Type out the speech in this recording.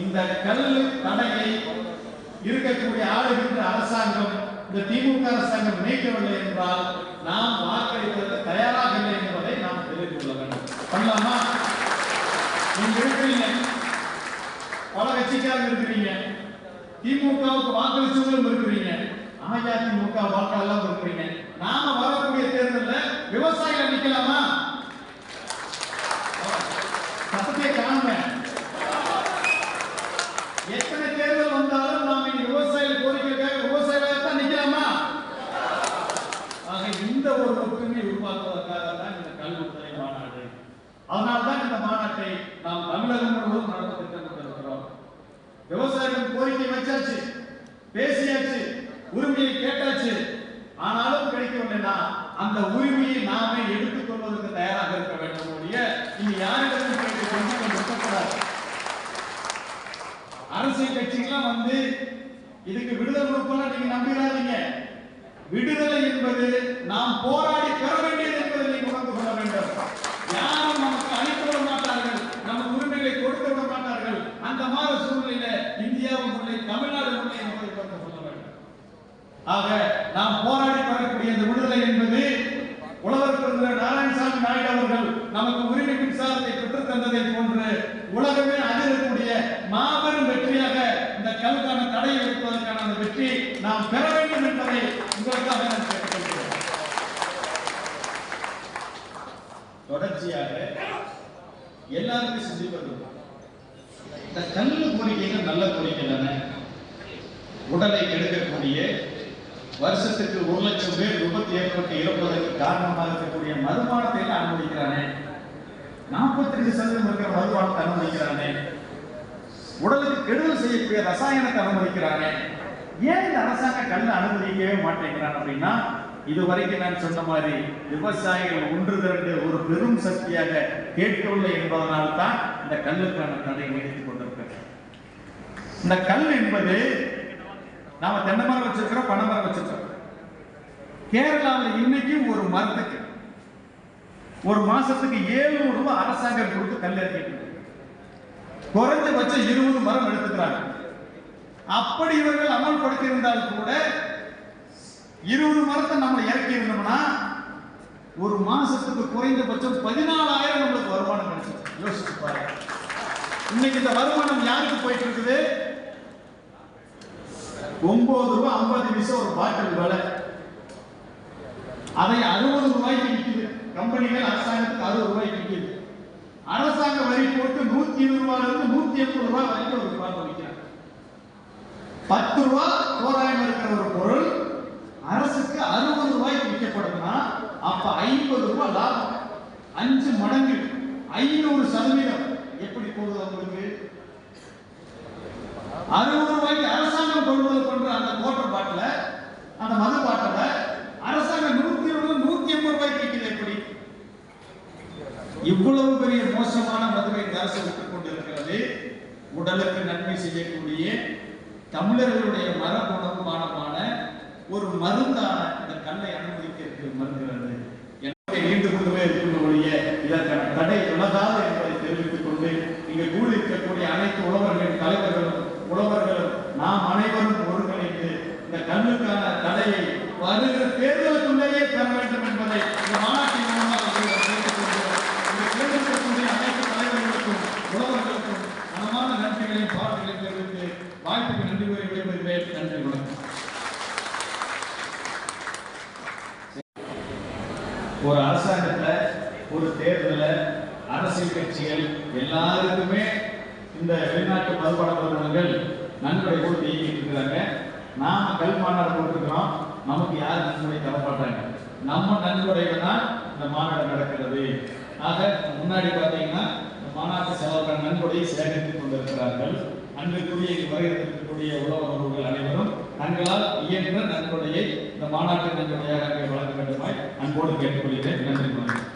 இந்த கல் தடையை இருக்கக்கூடிய ஆளுகின்ற அரசாங்கம் இந்த திமுக அரசாங்கம் நீக்கவில்லை என்றால் நாம் வாக்களித்தது தயாராக இல்லை என்பதை நாம் தெரிந்து கொள்ள வேண்டும். பண்ணலாமா? நீங்க இருக்கிறீங்க பல கட்சிக்காரங்க இருக்கிறீங்க. திமுகவுக்கு வாக்களிச்சவங்களும் இருக்கிறீங்க. அஇஅதிமுக வாக்காளர்களும் இருக்கிறீங்க. நாம வரக்கூடிய தேர்தலில் விவசாயிகள் நிக்கலாமா சத்தத்தை காணுங்க எத்தனை தேர்தல் வந்தாலும் நாம் இனி விவசாயிகள் கோரிக்கைக்காக விவசாயிகளாக தான் நிக்கலாமா ஆக இந்த ஒரு ஒற்றுமையை உருவாக்குவதற்காக தான் இந்த கல்வித்துறை மாநாடு அதனால தான் இந்த மாநாட்டை நாம் தமிழகம் முழுவதும் நடத்த திட்டமிட்டிருக்கிறோம் விவசாயிகள் கோரிக்கை வச்சாச்சு பேசியாச்சு உரிமையை கேட்டாச்சு. ஆனாலும் கிடைக்கவில்லைன்னா அந்த உரிமையை நாமே எடுத்துக் கொள்வதற்கு தயாராக இருக்க வேண்டும் ஒழிய இனி யாரிடமும் கேட்டு கொண்டு நிற்கக்கூடாது அரசியல் கட்சிகள்லாம் வந்து இதுக்கு விடுதலை கொடுப்போம் நீங்க நம்பிடாதீங்க விடுதலை என்பது நாம் போற வேண்டியது என்பதை நீங்க உணர்ந்து கொள்ள வேண்டும் யாரும் நமக்கு அளித்து விட மாட்டார்கள் நமக்கு உரிமைகளை கொடுத்து விட மாட்டார்கள் அந்த மாதிரி சூழ்நிலையில இந்தியாவும் இல்லை தமிழ்நாடு இல்லை என்பதை உணர்ந்து கொள்ள வேண்டும் ஆக நாம் போராடி பெறக்கூடிய இந்த விடுதலை என்பது உலகத்தில் இருக்கிற நாராயணசாமி நாயுடு அவர்கள் நமக்கு உரிமை மின்சாரத்தை பெற்றுத் தந்ததை போன்று உலகமே அதிரக்கூடிய மாபெரும் வெற்றியாக இந்த கல்விக்கான தடையை வைப்பதற்கான அந்த வெற்றி நாம் பெற வேண்டும் என்பதை உங்களுக்காக நான் கேட்டுக்கொள்கிறேன் தொடர்ச்சியாக எல்லாருமே சிந்திப்பது இந்த கல் கோரிக்கைகள் நல்ல கோரிக்கை தானே? உடலை கெடுக்கக்கூடிய வருஷத்துக்கு ஒரு லட்சம் பேர் விபத்து ஏற்பட்டு இறப்பதற்கு காரணமாக இருக்கக்கூடிய மதுபானத்தை எல்லாம் அனுமதிக்கிறானே. நாற்பத்தஞ்சு சதவீதம் இருக்கிற மதுபானத்தை அனுமதிக்கிறானே. உடலுக்கு கெடுதல் செய்யக்கூடிய ரசாயனத்தை அனுமதிக்கிறானே. ஏன் இந்த அரசாங்க கல்ல அனுமதிக்கவே மாட்டேங்கிறான் அப்படின்னா இதுவரைக்கும் நான் சொன்ன மாதிரி விவசாயிகள் ஒன்று திரண்டு ஒரு பெரும் சக்தியாக கேட்கவில்லை என்பதனால் தான் இந்த கல்லுக்கான தடை நீடித்துக் கொண்டிருக்கிறது இந்த கல் என்பது நாம தென்னை மரம் வச்சிருக்கிறோம் பனை மரம் வச்சிருக்கிறோம். கேரளாவில் இன்னைக்கும் ஒரு மரத்துக்கு ஒரு மாசத்துக்கு ஏழுநூறு ரூபாய் அரசாங்கம் கொடுத்து கல் இறக்கிட்டு குறைஞ்சபட்சம் இருபது மரம் எடுத்துக்கிறாங்க. அப்படி இவர்கள் அமல்படுத்தி இருந்தால் கூட இருபது மரத்தை நம்ம இறக்கி இருந்தோம்னா ஒரு மாசத்துக்கு குறைந்தபட்சம் பதினாலாயிரம் நம்மளுக்கு வருமானம் கிடைச்சிருக்கு. யோசிச்சு பாருங்க. இன்னைக்கு இந்த வருமானம் யாருக்கு போயிட்டு இருக்குது? ஒன்பது ரூபாய் ஐம்பது பைசா ஒரு பாட்டில் விலை. அதை அறுபது ரூபாய்க்கு விற்குது. கம்பெனிகள் அரசாங்கத்துக்கு அறுபது ரூபாய்க்கு விற்குது. அரசாங்க வரி போட்டு நூத்தி இருபது ரூபாயில இருந்து நூத்தி எண்பது ரூபாய் வரைக்கும் ஒரு ரூபாய் விற்கிறாங்க. பத்து ரூபாய் தோராயம் இருக்கிற ஒரு பொருள் அரசுக்கு அறுபது ரூபாய்க்கு விற்கப்படுதுன்னா அப்ப ஐம்பது ரூபாய் லாபம். அஞ்சு மடங்கு. ஐநூறு சதவீதம். எப்படி போகுது அவங்களுக்கு? அறுபது ரூபாய்க்கு அரசாங்கம் கொள்முதல் பண்ற அந்த கோட்டர் பாட்டில அந்த மது பாட்டில அரசாங்கம் நூத்தி இருபது நூத்தி எண்பது ரூபாய்க்கு விற்கிறது எப்படி இவ்வளவு பெரிய மோசமான மதுரை அரசு விட்டுக் கொண்டிருக்கிறது. உடலுக்கு நன்மை செய்யக்கூடிய தமிழர்களுடைய மரபுணர்வானமான ஒரு மருந்தான இந்த கல்லை அனுமதிக்க மறுக்கிறது. எனவே நீண்டு கொண்டுமே இருக்கக்கூடிய இதற்கான தடை உலகாது என்பதை தெரிவித்துக் கொண்டு இங்கு கூடி இருக்கக்கூடிய அனைத்து உழவர்களின் தலைவர்களும் உழவர்களும் நாம் அனைவரும் ஒருங்கிணைந்து இந்த கண்ணுக்கான தடையை வருகிற தேர்தலுக்குள்ளேயே ஒரு அரசாங்கத்தில் ஒரு தேர்தலில் அரசியல் கட்சிகள் எல்லாருக்குமே இந்த வெளிநாட்டு மதுபான நிறுவனங்கள் நன்கொடை கொடுத்து இயக்கிட்டு இருக்கிறாங்க. நாம கல் மாநாடு கொடுத்துருக்கிறோம் நமக்கு யார் நன்கொடை தர மாட்டாங்க நம்ம நன்கொடையில தான் இந்த மாநாடு நடக்கிறது. ஆக முன்னாடி பார்த்தீங்கன்னா இந்த மாநாட்டு செலவுக்கான நன்கொடையை சேகரித்துக் கொண்டிருக்கிறார்கள். அன்றைக்குரிய வருகை உலக உழவர்கள் அனைவரும் தங்களால் இயன்ற நன்கொடையை இந்த மாநாட்டின் நன்கொடையாக வழங்க வேண்டுமாய் அன்போடு கேட்டுக்கொள்கிறேன். நன்றி